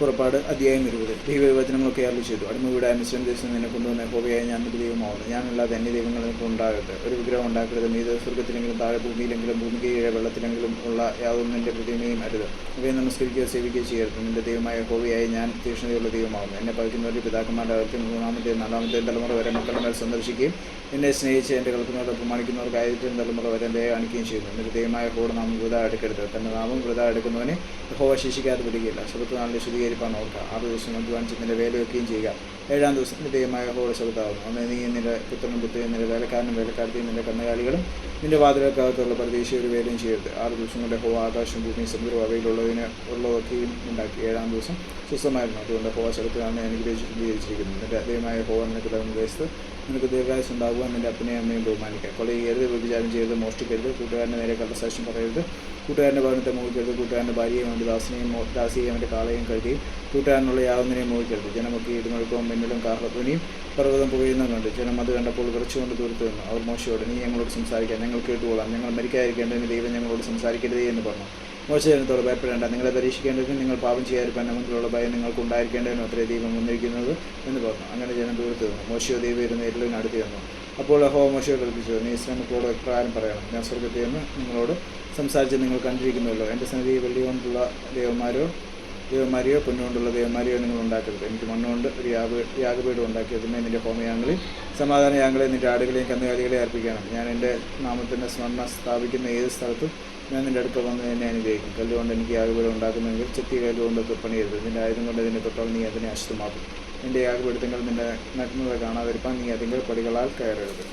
പുറപ്പാട് അധ്യായം ഇരുപത്. ദൈവവചനങ്ങളൊക്കെ അറിയിച്ചു ചെയ്തു. അടിമ വീട് മിശ്രം ദേശം നിന്നെ കൊണ്ടുവന്ന. ഹോബിയായി ഞാൻ നിന്റെ ദൈവമാവുന്നു ഞാനല്ലാതെ അന്യ ദൈവങ്ങൾ നിനക്ക് ഉണ്ടാകട്ടെ ഒരു വിഗ്രഹം ഉണ്ടാക്കരുത്. മീത് സ്വർഗത്തിലെങ്കിലും താഴെ ഭൂമിയിലെങ്കിലും ഭൂമി കീഴെ വെള്ളത്തിലെങ്കിലും ഉള്ള യാതൊന്നും എന്റെ പ്രതിമയും അരുത്. അവയെ നമസ്കരിക്കുകയോ സേവിക്കുകയോ ചെയ്യരുത്. നിന്റെ ദൈവമായ ഹോബിയായി ഞാൻ തീക്ഷ്ണതയുള്ള ദൈവമാവുന്നു എന്നെ പതിക്കുന്നവരുടെ പിതാക്കന്മാരുടെ അകത്തിൽ മൂന്നാമത്തെ നാലാമത്തെ തലമുറ വരെ മക്കളുടെ മേൽ സന്ദർശിക്കുകയും എന്നെ സ്നേഹിച്ച് എന്റെ കൽപ്പനയോട് പ്രമാണിക്കുന്നവർക്ക് ആയിരത്തിയും തലമുറ വരെ ദയ കാണിക്കുകയും ചെയ്യുന്നു. എന്റെ ദൈവമായ കൂടെ നാമം വൃത എടുക്കരുത്. തന്റെ നാമം വൃത എടുക്കുന്നവനെ ഹോവ ശിക്ഷിക്കാതെ വിടുകയില്ല. നാളിന്റെ നാളിൽ ശുദ്ധീകരിപ്പാൻ ഓർക്കുക. ആറ് ദിവസം അധ്വാനിച്ച് നിന്റെ വേല വെക്കുകയും ചെയ്യുക. ഏഴാം ദിവസം നിന്റെ ദൈവമായ ഹോള ശബത്താവുന്നു അന്ന് നീ നിന്റെ പുത്രനും പുത്രിയും നിന്റെ വേലക്കാരനും വേലക്കാരത്തെയും നിന്റെ കന്നുകാലികളും നിന്റെ വാതിലക്കകത്തുള്ള പ്രതീക്ഷ ഒരു വേലയും ചെയ്യരുത്. ആറ് ദിവസം കൊണ്ട് ഹോ ആകാശം ഭൂമി സമുദ്രം അവയിലുള്ളതിന് ഉള്ളതൊക്കെയും ഉണ്ടാക്കി. ഏഴാം ദിവസം സ്വസ്ഥമായിരുന്നു. അതുകൊണ്ട് ഹോവ ശബ്ദത്തിലാണ് അനുഗ്രഹിച്ച് ശുദ്ധീകരിച്ചിരിക്കുന്നത് നിന്റെ ദൈവമായ ഹോവ നിനക്ക് തരുന്ന ദേശത്ത് നിനക്ക് ദീർഘായുസ് ഉണ്ടാകുവാൻ നിന്റെ അപ്പനെയും അമ്മയും ബഹുമാനിക്കുക കൊല ചെയ്യരുത് വ്യഭിചാരം ചെയ്യരുത് മോഷ്ടിക്കരുത് കൂട്ടുകാരന്റെ നേരെ കള്ളസാക്ഷ്യം പറയരുത്. കൂട്ടുകാരന്റെ ഭവനത്തെ മോഹിക്കരുത് കൂട്ടുകാരന്റെ ഭാര്യയും അവന്റെ ദാസിനെയും ദാസിയെയും അവന്റെ കാളയും കഴുകുകയും കൂട്ടുകാരനുള്ള യാതൊന്നിനെയും മോഹിക്കരുത്. ജനമൊക്കെ ഇടുമുഴക്കവും മിന്നലും കാഹളധ്വനിയും പർവതം പുകയുന്നതും കണ്ട് ജനം അത് കണ്ടപ്പോൾ വിറച്ചുകൊണ്ട് ദൂരത്ത് നിന്നു. അവർ മോശയോട് നീ ഞങ്ങളോട് സംസാരിക്കാം ഞങ്ങൾ കേട്ടുകൊള്ളാം. ഞങ്ങൾ മരിക്കാതിരിക്കേണ്ടതിന് ദൈവം ഞങ്ങളോട് സംസാരിക്കരുതേ എന്ന് പറഞ്ഞു. മോശ ജനത്തോട് ഭയപ്പെടേണ്ട. നിങ്ങളെ പരീക്ഷിക്കേണ്ടതിന് നിങ്ങൾ പാപം ചെയ്യാതിരിക്കാൻ നമുക്കുള്ള ഭയം നിങ്ങൾക്ക് ഉണ്ടായിരിക്കേണ്ടതിനും അത്രേ ദൈവം വന്നിരിക്കുന്നത് എന്ന് പറഞ്ഞു. അങ്ങനെ ജനം ദൂരത്ത് നിന്നു. മോശയോ ദൈവം എരിലിന് അടുത്ത് വന്നു. അപ്പോൾ ഹോ മോശയോ കൽപ്പിച്ചു. നീ ശ്രമത്തോട് എപ്രകാരം പറയണം. ഞാൻ സ്വർഗത്തിൽ നിന്ന് നിങ്ങളോട് സംസാരിച്ച് നിങ്ങൾ കണ്ടിരിക്കുന്നുവല്ലോ. എന്റെ സന്നിധി വെള്ളി കൊണ്ടുള്ള ദേവന്മാരോ ദേവന്മാരെയോ പൊന്നുകൊണ്ടുള്ള ദേവന്മാരെയോ നിങ്ങൾ ഉണ്ടാക്കരുത്. എനിക്ക് മണ്ണുകൊണ്ട് ഒരു യാഗ യാഗപീഠം ഉണ്ടാക്കിയതിനെ നിന്റെ ഹോമയാങ്ങളിൽ സമാധാന യാഗങ്ങളെ നിന്റെ ആടുകളെയും കന്നുകാലികളെ അർപ്പിക്കണം. ഞാൻ എന്റെ നാമത്തിന്റെ സ്മരണ സ്ഥാപിക്കുന്ന ഏത് സ്ഥലത്തും ഞാൻ നിന്റെ അടുത്ത് വന്ന് എന്നെ അനുഗ്രഹിക്കും. കല്ലുകൊണ്ട് എനിക്ക് യാഗപീഠം ഉണ്ടാക്കുന്നെങ്കിൽ ചെത്തി കല്ലുകൊണ്ട് പണിയരുത്. നിന്റെ ആയുധം കൊണ്ട് ഇതിനെ തൊട്ടാൽ നീ അതിനെ അശുദ്ധമാക്കും. എന്റെ യാഗപീഠത്തിങ്ങൾ നിന്റെ നഗ്നത കാണാതിരിപ്പാൻ നീ അതിന്റെ പടികളാൽ കയറരുത്.